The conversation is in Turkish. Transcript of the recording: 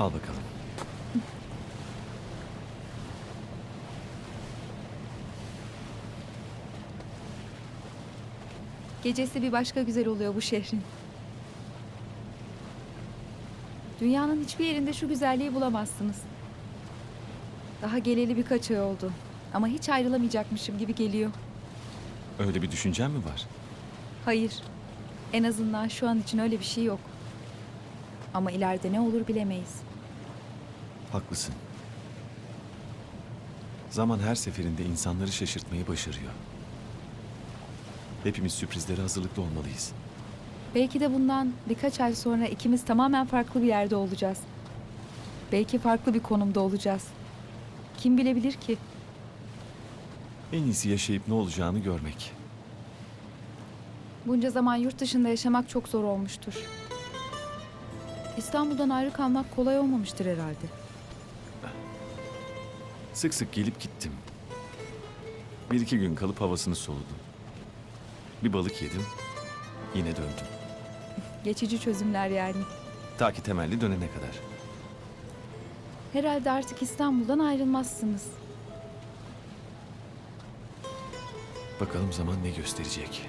Al bakalım. Gecesi bir başka güzel oluyor bu şehrin. Dünyanın hiçbir yerinde şu güzelliği bulamazsınız. Daha geleli birkaç ay oldu. Ama hiç ayrılamayacakmışım gibi geliyor. Öyle bir düşüncen mi var? Hayır. En azından şu an için öyle bir şey yok. Ama ileride ne olur bilemeyiz. Haklısın. Zaman her seferinde insanları şaşırtmayı başarıyor. Hepimiz sürprizlere hazırlıklı olmalıyız. Belki de bundan birkaç ay sonra ikimiz tamamen farklı bir yerde olacağız. Belki farklı bir konumda olacağız. Kim bilebilir ki? En iyisi yaşayıp ne olacağını görmek. Bunca zaman yurt dışında yaşamak çok zor olmuştur. İstanbul'dan ayrı kalmak kolay olmamıştır herhalde. Sık sık gelip gittim. Bir iki gün kalıp havasını soludum. Bir balık yedim, yine döndüm. Geçici çözümler yani. Ta ki temelli dönene kadar. Herhalde artık İstanbul'dan ayrılmazsınız. Bakalım zaman ne gösterecek.